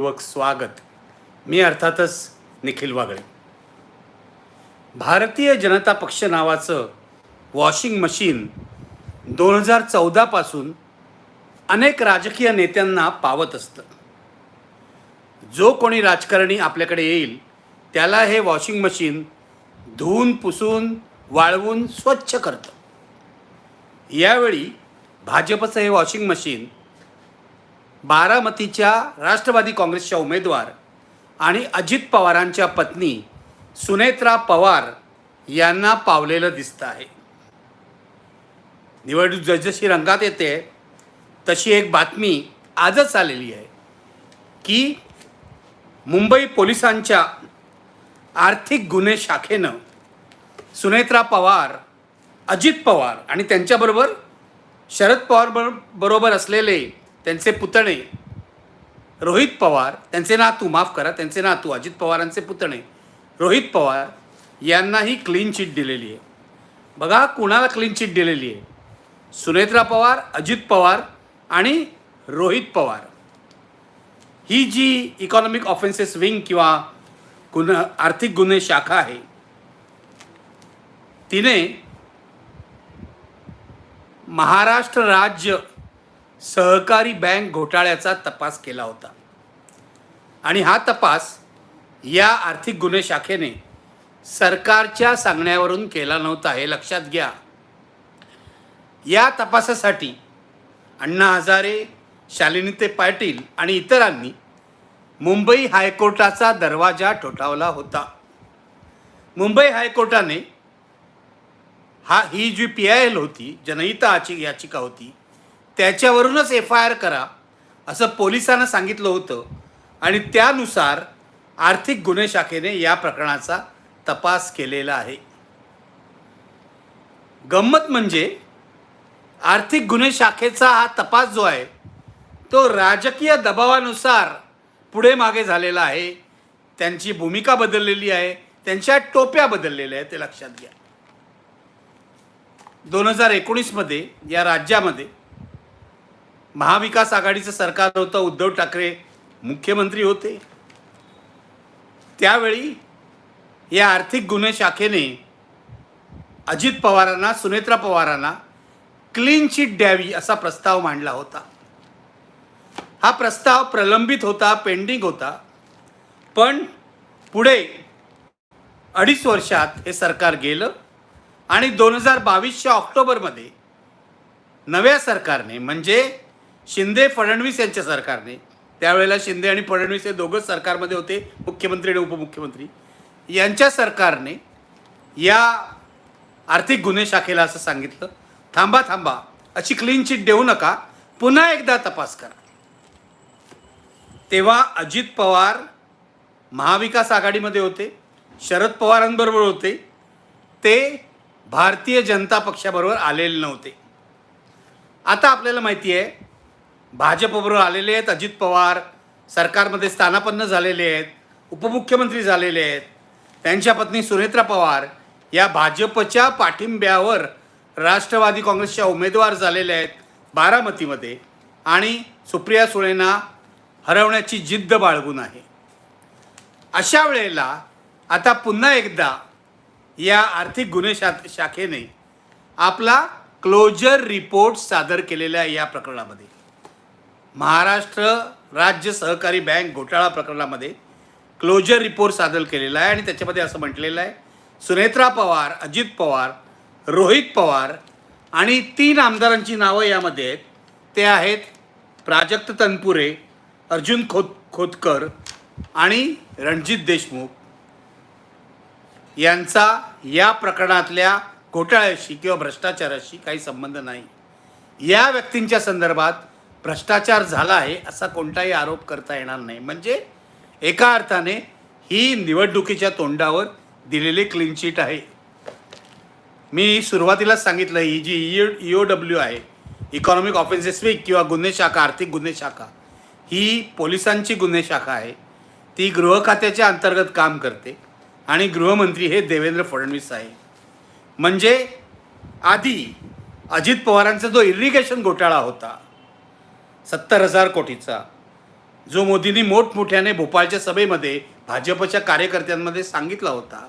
पूर्वक स्वागत. मी अर्थातच निखिल वागळे. भारतीय जनता पक्ष नावाचं वॉशिंग मशीन दोन हजार चौदापासून अनेक राजकीय नेत्यांना पावत असतं. जो कोणी राजकारणी आपल्याकडे येईल त्याला हे वॉशिंग मशीन धुवून पुसून वाळवून स्वच्छ करतं. यावेळी भाजपचं हे वॉशिंग मशीन बारामतीच्या राष्ट्रवादी काँग्रेसच्या उमेदवार आणि अजित पवारांच्या पत्नी सुनेत्रा पवार यांना पावलेलं दिसतं आहे. निवडणूक जसजशी रंगात येते तशी एक बातमी आजच आलेली आहे की मुंबई पोलिसांच्या आर्थिक गुन्हे शाखेनं सुनेत्रा पवार अजित पवार आणि त्यांच्याबरोबर शरद पवार बरोबर असलेले त्यांचे पुतणे. रोहित पवार त्यांचे नातू माफ करा त्यांचे नातू अजित पवारांचे पुतणे. रोहित पवार यांनाही क्लीन चिट दिलेली आहे. बघा कुणाला क्लीन चिट दिलेली आहे. सुनेत्रा पवार अजित पवार आणि रोहित पवार. ही जी इकॉनॉमिक ऑफेन्सेस विंग किंवा गुन्हा आर्थिक गुन्हे शाखा आहे तिने महाराष्ट्र राज्य सहकारी बँक घोटाळ्याचा तपास केला होता. आणि हा तपास या आर्थिक गुन्हे शाखेने सरकारच्या सांगण्यावरून केला नव्हता हे लक्षात घ्या. या तपासासाठी अण्णा हजारे शालिनीते पाटील आणि इतरांनी मुंबई हायकोर्टाचा दरवाजा ठोठावला होता. मुंबई हायकोर्टाने हा ही जी पी आय एल होती जनहिता याची याचिका होती त्याच्यावरूनच एफ आय आर करा असं पोलिसांना सांगितलं होतं. आणि त्यानुसार आर्थिक गुन्हे शाखेने या प्रकरणाचा तपास केलेला आहे. गंमत म्हणजे आर्थिक गुन्हे शाखेचा हा तपास जो आहे तो राजकीय दबावानुसार पुढे मागे झालेला आहे. त्यांची भूमिका बदललेली आहे त्यांच्या टोप्या बदललेल्या आहेत ते लक्षात घ्या. दोन हजार एकोणीसमध्ये या राज्यामध्ये महाविकास आघाडीचं सरकार होतं उद्धव ठाकरे मुख्यमंत्री होते. त्यावेळी या आर्थिक गुन्हे शाखेने अजित पवारांना सुनेत्रा पवारांना क्लीन चिट द्यावी असा प्रस्ताव मांडला होता. हा प्रस्ताव प्रलंबित होता पेंडिंग होता. पण पुढे अडीच वर्षात हे सरकार गेलं आणि दोन हजार बावीसच्या ऑक्टोबरमध्ये नव्या सरकारने म्हणजे शिंदे फडणवीस यांच्या सरकारने. त्यावेळेला शिंदे आणि फडणवीस हे दोघंच सरकारमध्ये होते मुख्यमंत्री आणि उपमुख्यमंत्री. यांच्या सरकारने या आर्थिक गुन्हे शाखेला असं सांगितलं. थांबा थांबा. अशी क्लीन चिट देऊ नका. पुन्हा एकदा तपास करा. तेव्हा अजित पवार महाविकास आघाडीमध्ये होते शरद पवारांबरोबर होते. ते भारतीय जनता पक्षाबरोबर आलेले नव्हते. आता आपल्याला माहिती आहे भाजपबरोबर आलेले आहेत अजित पवार सरकारमध्ये स्थानापन्न झालेले आहेत उपमुख्यमंत्री झालेले आहेत. त्यांच्या पत्नी सुनेत्रा पवार या भाजपच्या पाठिंब्यावर राष्ट्रवादी काँग्रेसच्या उमेदवार झालेल्या आहेत बारामतीमध्ये. आणि सुप्रिया सुळेंना हरवण्याची जिद्द बाळगून आहे. अशा वेळेला आता पुन्हा एकदा या आर्थिक गुन्हे शा शाखेने आपला क्लोजर रिपोर्ट सादर केलेल्या या प्रकरणामध्ये. महाराष्ट्र राज्य सहकारी बँक घोटाळा प्रकरणामध्ये क्लोजर रिपोर्ट सादर केलेला आहे आणि त्याच्यामध्ये असं म्हटलेलं आहे सुनेत्रा पवार अजित पवार रोहित पवार आणि तीन आमदारांची नावं यामध्ये आहेत. ते आहेत प्राजक्त तनपुरे अर्जुन खोत खोतकर आणि रणजित देशमुख. यांचा या प्रकरणातल्या घोटाळ्याशी किंवा भ्रष्टाचाराशी काही संबंध नाही. या व्यक्तींच्या संदर्भात भ्रष्टाचार झाला आहे असा कोणताही आरोप करता येणार नाही. म्हणजे एका अर्थाने ही निवडणुकीच्या तोंडावर दिलेली क्लीन चिट आहे. मी सुरुवातीलाच सांगितलं ही जी ई ओ डब्ल्यू आहे इकॉनॉमिक ऑफेन्सेस वीक किंवा गुन्हे शाखा आर्थिक गुन्हे शाखा ही पोलिसांची गुन्हे शाखा आहे. ती गृह खात्याच्या अंतर्गत काम करते आणि गृहमंत्री हे देवेंद्र फडणवीस आहे म्हणजे आधी अजित पवारांचा जो इरिगेशन घोटाळा होता सत्तर हजार कोटीचा. जो मोदींनी मोठमोठ्याने भोपाळच्या सभेमध्ये भाजपच्या कार्यकर्त्यांमध्ये सांगितला होता.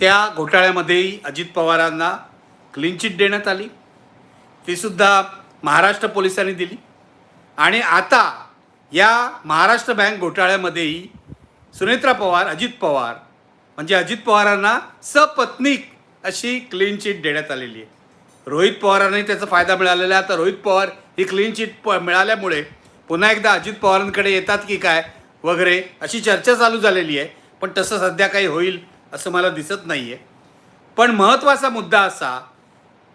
त्या घोटाळ्यामध्येही अजित पवारांना क्लीन चिट देण्यात आली. तीसुद्धा महाराष्ट्र पोलिसांनी दिली. आणि आता या महाराष्ट्र बँक घोटाळ्यामध्येही सुनेत्रा पवार अजित पवार म्हणजे अजित पवारांना सपत्नीक अशी क्लीन चिट देण्यात आलेली आहे. रोहित पवारांनाही त्याचा फायदा मिळालेला आहे. आता रोहित पवार ही क्लीन चिट प मिळाल्यामुळे पुन्हा एकदा अजित पवारांकडे येतात की काय वगैरे अशी चर्चा चालू झालेली आहे. पण तसं सध्या काही होईल असं मला दिसत नाही आहे पण महत्त्वाचा मुद्दा असा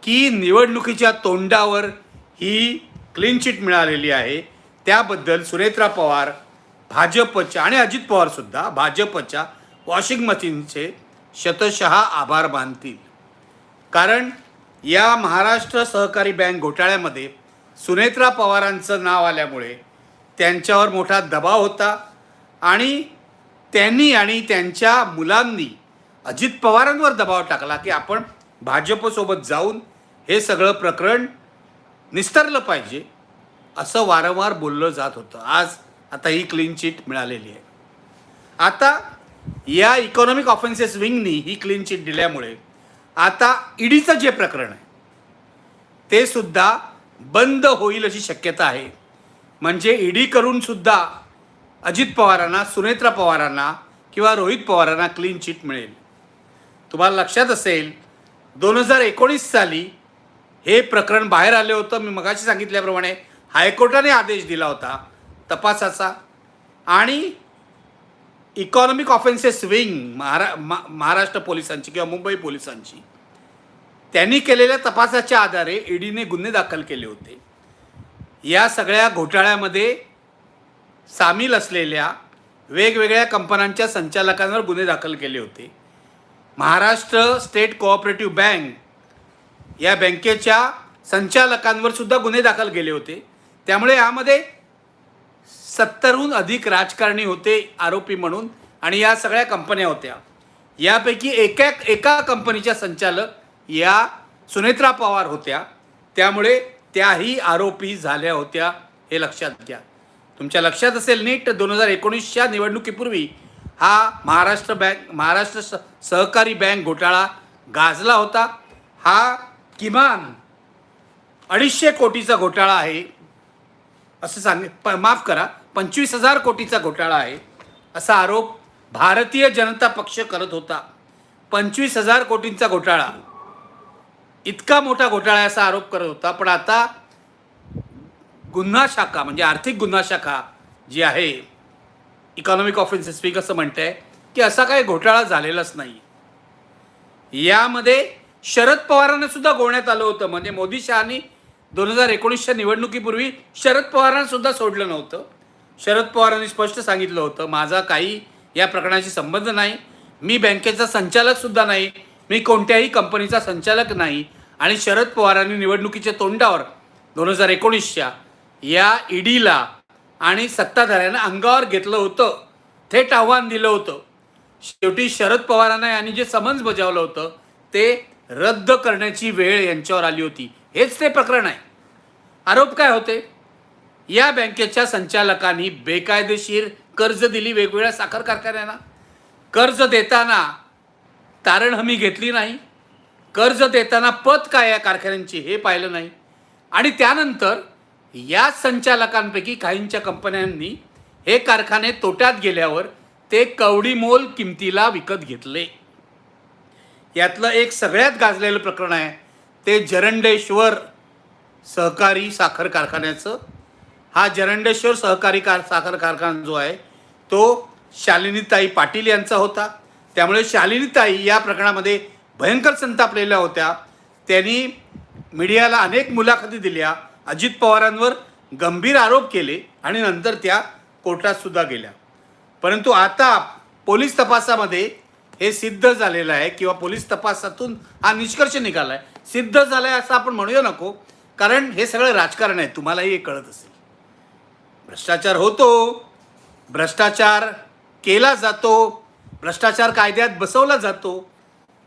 की निवडणुकीच्या तोंडावर ही क्लीन चिट मिळालेली आहे. त्याबद्दल सुरेत्रा पवार भाजपच्या आणि अजित पवारसुद्धा भाजपच्या वॉशिंग मशीनचे शतशः आभार मानतील. कारण या महाराष्ट्र सहकारी बँक घोटाळ्यामध्ये सुनेत्रा पवारांचं नाव आल्यामुळे त्यांच्यावर मोठा दबाव होता आणि त्यांनी आणि त्यांच्या मुलांनी अजित पवारांवर दबाव टाकला की आपण भाजपसोबत जाऊन हे सगळं प्रकरण निस्तरलं पाहिजे असं वारंवार बोललं जात होतं. आज आता ही क्लीन चिट मिळालेली आहे. आता या इकॉनॉमिक ऑफेन्सेस विंगनी ही क्लीन चिट दिल्यामुळे आता ईडीचं जे प्रकरण आहे ते सुद्धा बंद होईल अशी शक्यता आहे. म्हणजे ईडी करून सुद्धा अजित पवारांना सुनेत्रा पवारांना किंवा रोहित पवारांना क्लीन चिट मिळेल. तुम्हाला लक्षात असेल दोन हजार एकोणीस साली हे प्रकरण बाहेर आले होतं. मी मगाशी सांगितल्याप्रमाणे हायकोर्टाने आदेश दिला होता तपासाचा. आणि इकॉनॉमिक ऑफेन्सेस विंग महारा मा महाराष्ट्र पोलिसांची किंवा मुंबई पोलिसांची त्यांनी केलेल्या तपासाच्या आधारे ईडीने गुन्हे दाखल केले होते. या सगळ्या घोटाळ्यामध्ये सामील असलेल्या वेगवेगळ्या कंपन्यांच्या संचालकांवर गुन्हे दाखल केले होते. महाराष्ट्र स्टेट कोऑपरेटिव्ह बँक या बँकेच्या संचालकांवर सुद्धा गुन्हे दाखल केले होते. त्यामुळे यामध्ये सत्तरहून अधिक राजकारणी होते आरोपी म्हणून आणि या सगळ्या कंपन्या होत्या. यापैकी एका एका कंपनीच्या संचालक या सुनेत्रा पवार होत्या. त्यामुळे त्याही आरोपी झाल्या होत्या हे लक्षात घ्या. तुमच्या लक्षात असेल नीट दोन हजार एकोणीसच्या निवडणुकीपूर्वी हा महाराष्ट्र बँक महाराष्ट्र स सहकारी बँक घोटाळा गाजला होता. हा किमान अडीचशे कोटीचा घोटाळा आहे. असं सांग प माफ करा पंचवीस हजार कोटीचा घोटाळा आहे. असा आरोप भारतीय जनता पक्ष करत होता. पंचवीस हजार कोटींचा घोटाळा. इतका मोठा घोटाळा आहे असा आरोप करत होता. पण आता गुन्हा शाखा म्हणजे आर्थिक गुन्हा शाखा जी आहे इकॉनॉमिक ऑफेन्सेस स्पीक असं म्हणते की असा काही घोटाळा झालेलाच नाही. यामध्ये शरद पवारांना सुद्धा गोवण्यात आलं होतं. म्हणजे मोदी शहानी दोन हजार एकोणीसच्या निवडणुकीपूर्वी शरद पवारांना सुद्धा सोडलं नव्हतं. शरद पवारांनी स्पष्ट सांगितलं होतं माझा काही या प्रकरणाशी संबंध नाही मी बँकेचा संचालक सुद्धा नाही मी कोणत्याही कंपनीचा संचालक नाही आणि शरद पवारांनी निवडणुकीच्या तोंडावर दोन हजार एकोणीसच्या या ईडीला आणि सत्ताधाऱ्यांना अंगावर घेतलं होतं थेट आव्हान दिलं होतं. शेवटी शरद पवारांना यांनी जे समन्स बजावलं होतं ते रद्द करण्याची वेळ यांच्यावर आली होती. हेच ते प्रकरण आहे. आरोप काय होते? या बँकेच्या संचालकांनी बेकायदेशीर कर्ज दिली वेगवेगळ्या साखर कारखान्यांना. कर्ज देताना तारण हमी घेतली नाही. कर्ज देताना पत काय या कारखान्यांची हे पाहिलं नाही. आणि त्यानंतर या संचालकांपैकी काहींच्या कंपन्यांनी हे कारखाने तोट्यात गेल्यावर ते कवडीमोल किमतीला विकत घेतले. यातलं एक सगळ्यात गाजलेलं प्रकरण आहे. ते जरंडेश्वर सहकारी साखर कारखान्याचं हा जरंडेश्वर सहकारी कार साखर कारखाना जो आहे तो शालिनीताई पाटील यांचा होता. त्यामुळे शालिनीताई या प्रकरणामध्ये भयंकर संतापलेल्या होत्या. त्यांनी मीडियाला अनेक मुलाखती दिल्या. अजित पवारांवर गंभीर आरोप केले आणि नंतर त्या कोर्टातसुद्धा गेल्या. परंतु आता पोलीस तपासामध्ये हे सिद्ध झालेलं आहे किंवा पोलीस तपासातून हा निष्कर्ष निघाला आहे. सिद्ध झालं आहे असं आपण म्हणूया नको. कारण हे सगळं राजकारण आहे. तुम्हालाही हे कळत असेल. भ्रष्टाचार होतो. भ्रष्टाचार केला जातो. भ्रष्टाचार कायद्यात बसवला जातो.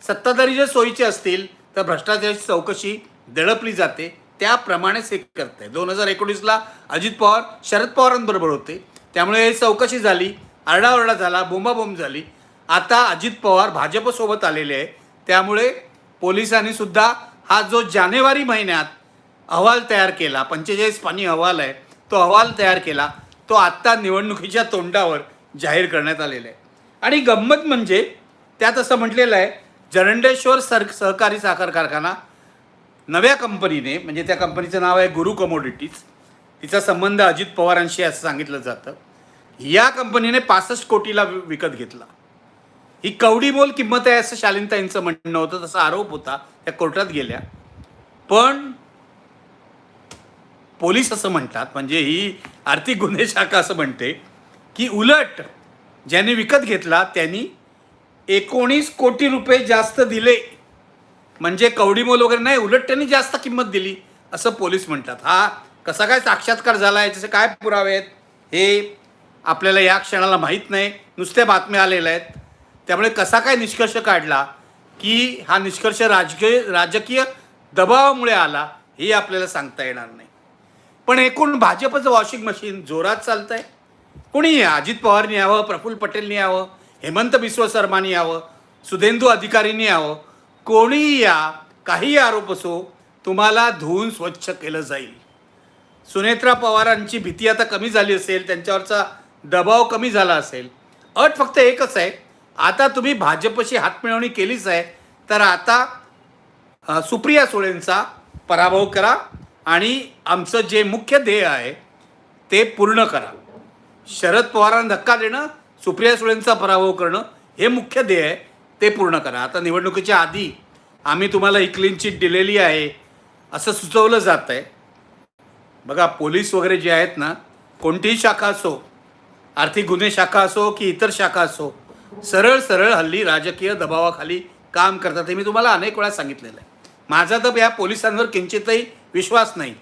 सत्ताधारी जर सोयीचे असतील तर भ्रष्टाचाराची चौकशी दडपली जाते. त्याप्रमाणेच हे करत आहे दोन हजार एकोणीसला अजित पवार शरद पवारांबरोबर होते. त्यामुळे चौकशी झाली. आरडाओरडा झाला. बोंबाबोंब झाली. आता अजित पवार भाजपसोबत आलेले आहे त्यामुळे पोलिसांनी सुद्धा हा जो जानेवारी महिन्यात अहवाल तयार केला पंचेचाळीस पाणी अहवाल आहे तो अहवाल तयार केला तो आत्ता निवडणुकीच्या तोंडावर जाहीर करण्यात आलेला आहे. आणि गंमत म्हणजे त्यात असं म्हटलेलं आहे जरंडेश्वर सर सहकारी साखर कारखाना नव्या कंपनीने म्हणजे त्या कंपनीचं नाव आहे गुरु कमोडिटीज तिचा संबंध अजित पवारांशी असं सांगितलं जातं. या कंपनीने पासष्ट कोटीला विकत घेतला. ही कवडीमोल किंमत आहे असं शालिनताईंचं म्हणणं होतं तसा आरोप होता. त्या कोर्टात गेल्या. पण पोलीस असं म्हणतात म्हणजे ही आर्थिक गुन्हे शाखा असं म्हणते की उलट ज्याने विकत घेतला त्यांनी एकोणीस कोटी रुपये जास्त दिले. म्हणजे कवडीमोल वगैरे नाही उलट त्यांनी जास्त किंमत दिली असं पोलीस म्हणतात. हा कसा काय साक्षात्कार झाला याचे काय पुरावे आहेत हे आपल्याला या क्षणाला माहीत नाही नुसत्या बातम्या आलेल्या आहेत. त्यामुळे कसा काय निष्कर्ष काढला की हा निष्कर्ष राजकीय राजकीय दबावामुळे आला हे आपल्याला सांगता येणार नाही. पण एकूण भाजपचं वॉशिंग मशीन जोरात चालतं आहे कोणी अजित पवारनी यावं प्रफुल्ल पटेलनी यावं हेमंत बिस्व शर्मानी यावं सुधेंदू अधिकारीनी यावं कोणीही या काही आरोप असो तुम्हाला धुवून स्वच्छ केलं जाईल. सुनेत्रा पवारांची भीती आता कमी झाली असेल त्यांच्यावरचा दबाव कमी झाला असेल. अट फक्त एकच आहे आता तुम्ही भाजपशी हातमिळवणी केलीच आहे तर आता सुप्रिया सुळेंचा पराभव करा आणि आमचं जे मुख्य ध्येय आहे ते पूर्ण करा. शरद पवारांना धक्का देणं सुप्रिया सुळेंचा पराभव करणं हे मुख्य ध्येय आहे ते पूर्ण करा. आता निवडणुकीच्या आधी आम्ही तुम्हाला ही क्लीन चिट दिलेली आहे असं सुचवलं जात आहे. बघा पोलीस वगैरे जे आहेत ना कोणतीही शाखा असो आर्थिक गुन्हे शाखा असो की इतर शाखा असो सरळ सरळ हल्ली राजकीय दबावाखाली काम करतात हे मी तुम्हाला अनेक वेळा सांगितलेलं आहे. माझा तर या पोलिसांवर किंचितही विश्वास नाही.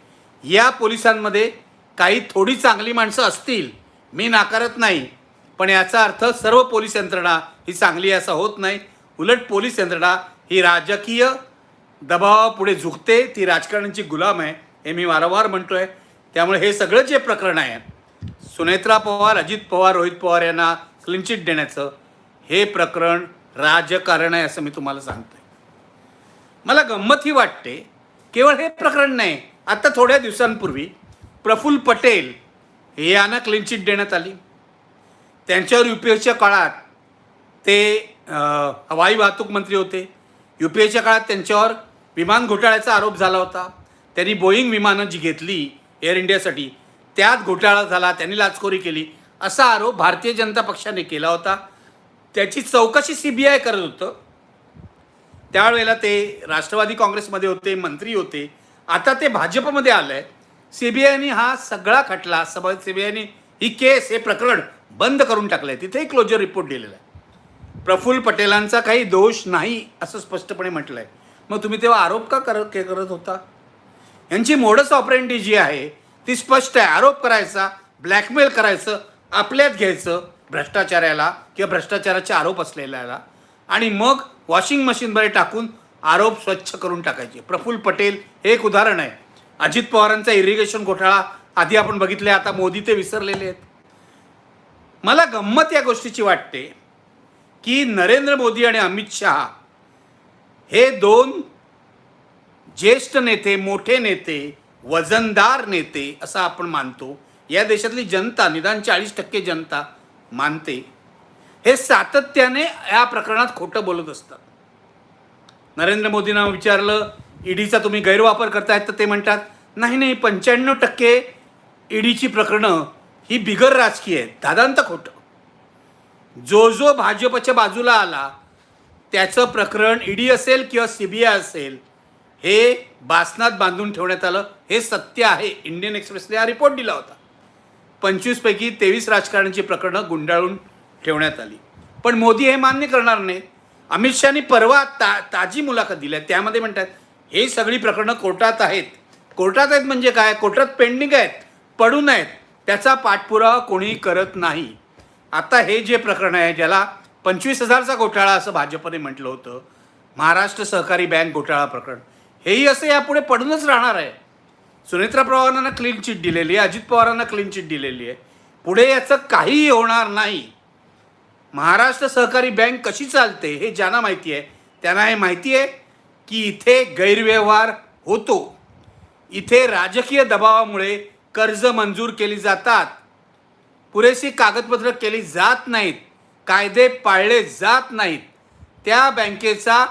या पोलिसांमध्ये काही थोडी चांगली माणसं असतील मी नाकारत नाही. पण याचा अर्थ सर्व पोलीस यंत्रणा ही चांगली असं होत नाही. उलट पोलीस यंत्रणा ही राजकीय दबावापुढे झुकते ती राजकारणाची गुलाम आहे हे मी वारंवार म्हणतो आहे त्यामुळे हे सगळं जे प्रकरण आहे सुनेत्रा पवार अजित पवार रोहित पवार यांना क्लिनचिट देण्याचं हे प्रकरण राजकारण आहे असं मी तुम्हाला सांगतोय. मला गंमत ही वाटते केवळ हे प्रकरण नाही आता थोड्या दिवसांपूर्वी प्रफुल्ल पटेल यांना क्लीनचिट देण्यात आली. त्यांच्यावर यू पी एसच्या काळात ते हवाई वाहतूक मंत्री होते. यू पी एच्या काळात त्यांच्यावर विमान घोटाळ्याचा आरोप झाला होता. त्यांनी बोईंग विमानं जी घेतली एअर इंडियासाठी त्यात घोटाळा झाला त्यांनी लाचखोरी केली असा आरोप भारतीय जनता पक्षाने केला होता. त्याची चौकशी सी बी आय करत होतं. त्यावेळेला ते राष्ट्रवादी काँग्रेसमध्ये होते मंत्री होते. आता ते भाजपमध्ये आलं आहे सी बी आयने हा सगळा खटला सब सी बी आयने ही केस हे प्रकरण बंद करून टाकलं आहे तिथेही क्लोजर रिपोर्ट दिलेला आहे. प्रफुल्ल पटेलांचा काही दोष नाही असं स्पष्टपणे म्हटलं आहे मग तुम्ही तेव्हा आरोप का करत करत होता? यांची मोडस ऑपरेंटी जी आहे ती स्पष्ट आहे. आरोप करायचा ब्लॅकमेल करायचं आपल्यात घ्यायचं भ्रष्टाचाराला किंवा भ्रष्टाचाराचे आरोप असलेल्याला. आणि मग वॉशिंग मशीनमध्ये टाकून आरोप स्वच्छ करून टाकायचे. प्रफुल्ल पटेल हे एक उदाहरण आहे. अजित पवारांचा इरिगेशन घोटाळा आधी आपण बघितले आता मोदी ते विसरलेले आहेत. मला गंमत या गोष्टीची वाटते की नरेंद्र मोदी आणि अमित शहा हे दोन ज्येष्ठ नेते मोठे नेते वजनदार नेते असं आपण मानतो. या देशातली जनता निदान चाळीस टक्के जनता मानते हे सातत्याने या प्रकरणात खोटं बोलत असतात. नरेंद्र मोदींना विचारलं ईडीचा तुम्ही गैरवापर करतायत तर ते म्हणतात नाही नाही पंच्याण्णव टक्के ईडीची प्रकरणं ही बिगर राजकीय आहेत. दादांत खोटं. जो जो भाजपच्या बाजूला आला त्याचं प्रकरण ईडी असेल किंवा सी बी आय असेल हे बासनात बांधून ठेवण्यात आलं हे सत्य आहे. इंडियन एक्सप्रेसने हा रिपोर्ट दिला होता. पंचवीसपैकी तेवीस राजकारणाची प्रकरणं गुंडाळून ठेवण्यात आली. पण मोदी हे मान्य करणार नाही अमित शहानी परवा ता ताजी मुलाखत दिली आहे. त्यामध्ये म्हणतात हे सगळी प्रकरणं कोर्टात आहेत. कोर्टात आहेत म्हणजे काय? कोर्टात पेंडिंग आहेत पडून आहेत त्याचा पाठपुरावा कोणी करत नाही. आता हे जे प्रकरण आहे ज्याला पंचवीस हजारचा घोटाळा असं भाजपने म्हटलं होतं महाराष्ट्र सहकारी बँक घोटाळा प्रकरण. हेही असं यापुढे पडूनच राहणार आहे. सुनेत्रा पवारांना क्लीन चिट दिलेली आहे अजित पवारांना क्लीन चिट दिलेली आहे. पुढे याचं काहीही होणार नाही. महाराष्ट्र सहकारी बँक कशी चालते हे ज्यांना माहिती आहे त्यांना हे माहिती आहे की इथे गैरव्यवहार होतो. इथे राजकीय दबावामुळे कर्ज मंजूर केली जातात. पुरेशी कागदपत्र केली जात नाहीत कायदे पाळले जात नाहीत. त्या बँकेचा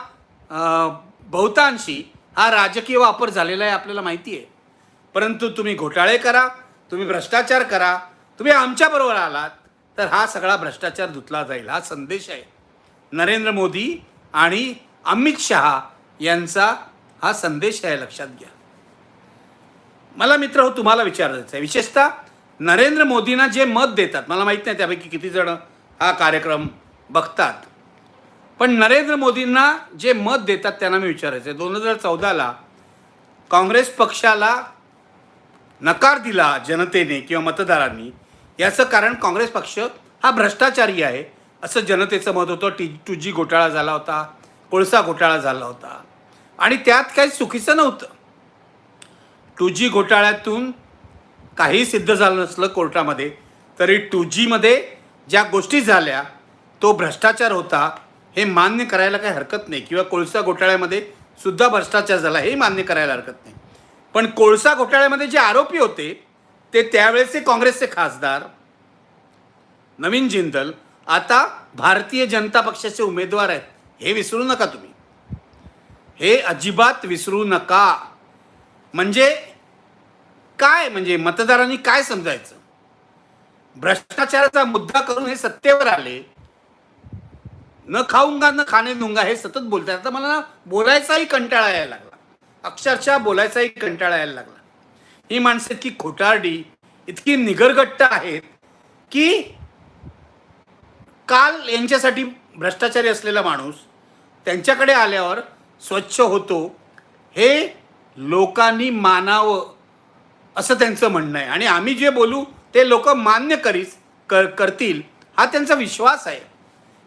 बहुतांशी हा राजकीय वापर झालेला आहे आपल्याला माहिती आहे. परंतु तुम्ही घोटाळे करा तुम्ही भ्रष्टाचार करा तुम्ही आमच्याबरोबर आलात तर हा सगळा भ्रष्टाचार धुतला जाईल. हा संदेश आहे. नरेंद्र मोदी आणि अमित शहा यांचा हा संदेश आहे लक्षात घ्या. मला मित्र हो तुम्हाला विचारायचं आहे. विशेषतः नरेंद्र मोदींना जे मत देतात मला माहीत नाही त्यापैकी किती जण हा कार्यक्रम बघतात पण नरेंद्र मोदींना जे मत देतात त्यांना मी विचारायचं आहे. दोन हजार चौदाला काँग्रेस पक्षाला नकार दिला जनतेने किंवा मतदारांनी याचं कारण काँग्रेस पक्ष हा भ्रष्टाचारी आहे असं जनतेचं मत होतं. टी टू जी घोटाळा झाला होता कोळसा घोटाळा झाला होता. आणि त्यात काही चुकीचं नव्हतं. टू जी घोटाळ्यातून काही सिद्ध झालं नसलं कोर्टामध्ये तरी टू जीमध्ये ज्या गोष्टी झाल्या तो भ्रष्टाचार होता हे मान्य करायला काही हरकत नाही. किंवा कोळसा घोटाळ्यामध्ये सुद्धा भ्रष्टाचार झाला हे मान्य करायला हरकत नाही. पण कोळसा घोटाळ्यामध्ये जे आरोपी होते ते त्यावेळेचे काँग्रेसचे खासदार नवीन जिंदल आता भारतीय जनता पक्षाचे उमेदवार आहेत. हे विसरू नका तुम्ही. हे अजिबात विसरू नका. म्हणजे काय? म्हणजे मतदारांनी काय समजायचं? भ्रष्टाचाराचा मुद्दा करून हे सत्तेवर आले. न खाऊंगा न खाणे नुंगा हे सतत बोलतात आता मला बोलायचाही कंटाळा यायला लागला. अक्षरशः बोलायचाही कंटाळा यायला लागला. ही माणसं इतकी खोटारडी इतकी निगरगट्ट आहेत की काल यांच्यासाठी भ्रष्टाचारी असलेला माणूस त्यांच्याकडे आल्यावर स्वच्छ होतो हे लोकांनी मानावं असं त्यांचं म्हणणं आहे. आणि आम्ही जे बोलू ते लोक मान्य करीस कर करतील हा त्यांचा विश्वास आहे.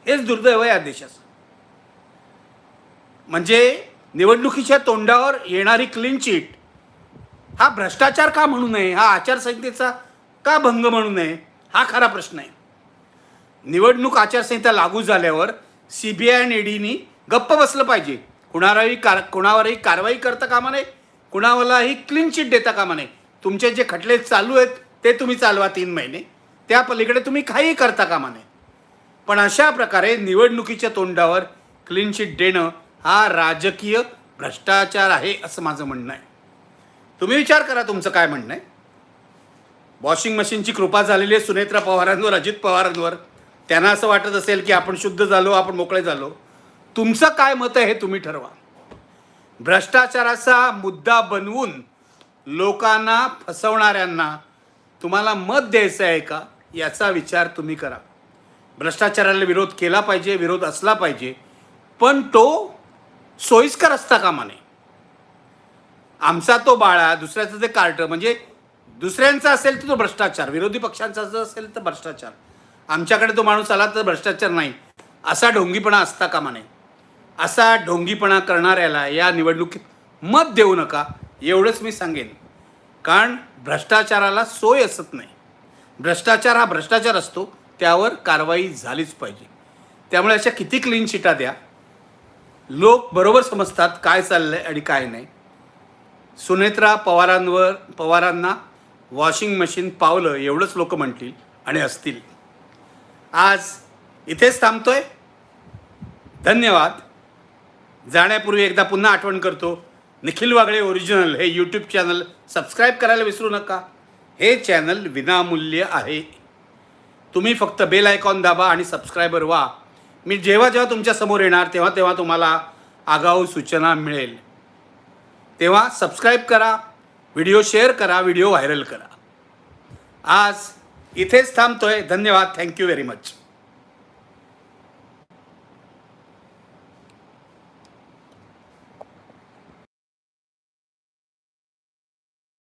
हेच दुर्दैव आहे या देशाचं. म्हणजे निवडणुकीच्या तोंडावर येणारी क्लीन चिट हा भ्रष्टाचार का म्हणू नये? हा आचारसंहितेचा का भंग म्हणू नये? हा खरा प्रश्न आहे. निवडणूक आचारसंहिता लागू झाल्यावर सी बी आय आणि ईडीनी गप्प बसलं पाहिजे. कुणालाही कार कुणावरही कारवाई करता कामा नये. कुणालाही क्लीन चिट देता कामा नये. तुमचे जे खटले चालू आहेत ते तुम्ही चालवा तीन महिने. त्या पलीकडे तुम्ही काहीही करता कामा नये. पण अशा प्रकारे निवडणुकीच्या तोंडावर क्लीन चिट देणं हा राजकीय भ्रष्टाचार आहे असं माझं म्हणणं आहे. तुम्ही विचार करा तुमचं काय म्हणणं आहे. वॉशिंग मशीनची कृपा झालेली आहे सुनेत्रा पवारांवर अजित पवारांवर. त्यांना असं वाटत असेल की आपण शुद्ध झालो आपण मोकळे झालो. तुमचं काय मत आहे हे तुम्ही ठरवा. भ्रष्टाचाराचा मुद्दा बनवून लोकांना फसवणाऱ्यांना तुम्हाला मत द्यायचं आहे का याचा विचार तुम्ही करा. भ्रष्टाचाराला विरोध केला पाहिजे विरोध असला पाहिजे पण तो सोयीस्कर असता कामा नये आमचा तो बाळा दुसऱ्याचं ते कार्ट म्हणजे दुसऱ्यांचा असेल तर तो भ्रष्टाचार विरोधी पक्षांचा जर असेल तर भ्रष्टाचार. आमच्याकडे तो माणूस आला तर भ्रष्टाचार नाही. असा ढोंगीपणा असता कामा नये असा ढोंगीपणा करणाऱ्याला या निवडणुकीत मत देऊ नका एवढंच मी सांगेन. कारण भ्रष्टाचाराला सोय असत नाही. भ्रष्टाचार हा भ्रष्टाचार असतो त्यावर कारवाई झालीच पाहिजे. त्यामुळे अशा किती क्लीन चिटा द्या. लोक बरोबर समजतात काय चाललं आहे आणि काय नाही. सुनेत्रा पवारांवर पवारांना वॉशिंग मशीन पावलं एवढंच लोक म्हणतील आणि असतील. आज इथेच थांबतोय. धन्यवाद. जाण्यापूर्वी एकदा पुन्हा आठवण करतो निखिल वागळे ओरिजिनल हे यूट्यूब चॅनल सबस्क्राईब करायला विसरू नका. हे चॅनल विनामूल्य आहे. तुम्ही फक्त बेल आयकॉन दाबा आणि सबस्क्रायबर व्हा. मी जेव्हा जेव्हा तुमच्यासमोर येणार तेव्हा तेव्हा तुम्हाला आगाऊ सूचना मिळेल. तेव्हा सबस्क्राईब करा व्हिडिओ शेअर करा व्हिडिओ व्हायरल करा. आज इथेच थांबतोय. धन्यवाद. Thank you very much